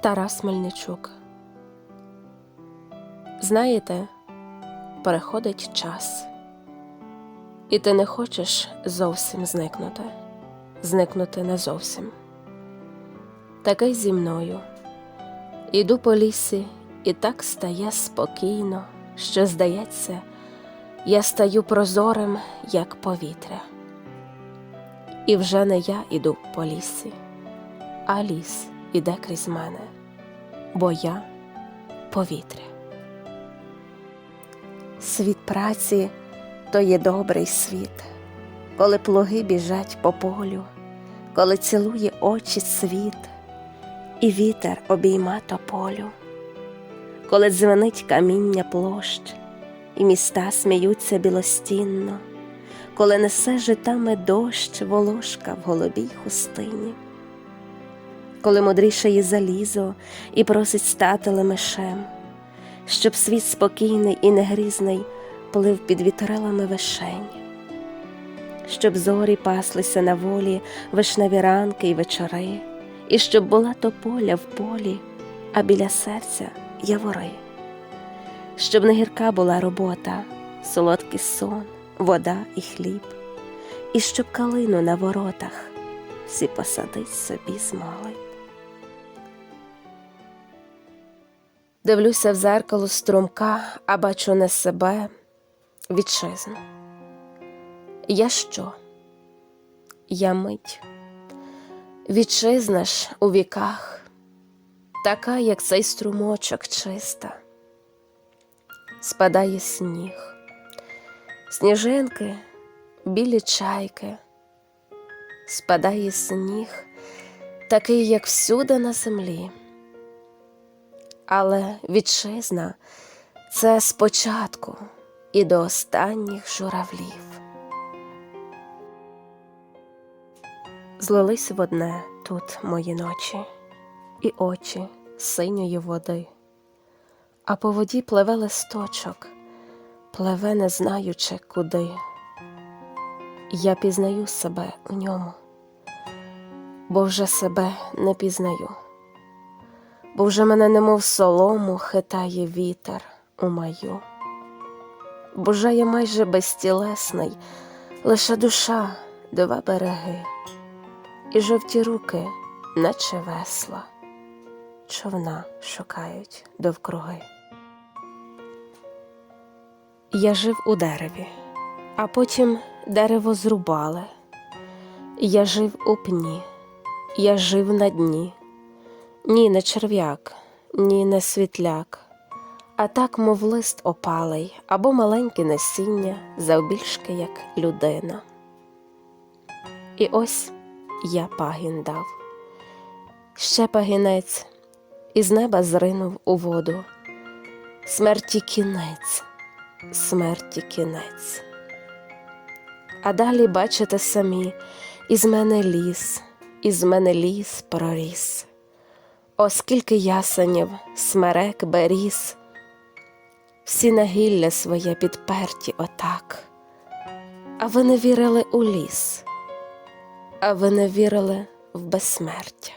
Тарас Мельничук. Знаєте, переходить час, і ти не хочеш зовсім зникнути, зникнути не зовсім. Таке зі мною. Іду по лісі, і так стає спокійно, що, здається, я стаю прозорим, як повітря. І вже не я іду по лісі, а ліс іде крізь мене, бо я повітря. Світ праці то є добрий світ, коли плуги біжать по полю, коли цілує очі світ, і вітер обійма тополю, коли дзвенить каміння площ, і міста сміються білостінно, коли несе житами дощ волошка в голубій хустині коли мудрішає залізо і просить стати лемешем, щоб світ спокійний і негрізний плив під вітрилами вишень, щоб зорі паслися на волі вишневі ранки й вечори, і щоб була тополя в полі, а біля серця явори, щоб не гірка була робота, солодкий сон, вода і хліб, і щоб калину на воротах всі посадить собі змогли. Дивлюся в зеркало струмка, а бачу не себе, вітчизну. Я що? Я мить. Вітчизна ж у віках, така, як цей струмочок чиста. Спадає сніг, сніжинки, білі чайки, спадає сніг, такий, як всюди на землі. Але вітчизна це спочатку і до останніх журавлів. Злились в одне тут мої ночі і очі синьої води, а по воді пливе листочок, пливе, не знаючи куди. Я пізнаю себе у ньому, бо вже себе не пізнаю бо вже мене немов солому хитає вітер у маю. Бо вже я майже безтілесний, лише душа два береги, і жовті руки, наче весла, човна шукають довкруги. Я жив у дереві, а потім дерево зрубали. Я жив у пні, я жив на дні. Ні, не черв'як, ні, не світляк, а так, мов лист опалий або маленьке насіння, завбільшки, як людина. І ось я пагін дав, ще пагінець, із неба зринув у воду. Смерті кінець, смерті кінець. А далі бачите самі, із мене ліс, із мене ліс проріс. Оскільки ясенів, смерек, беріз, всі нагілля своє підперті отак, а ви не вірили у ліс, а ви не вірили в безсмертя.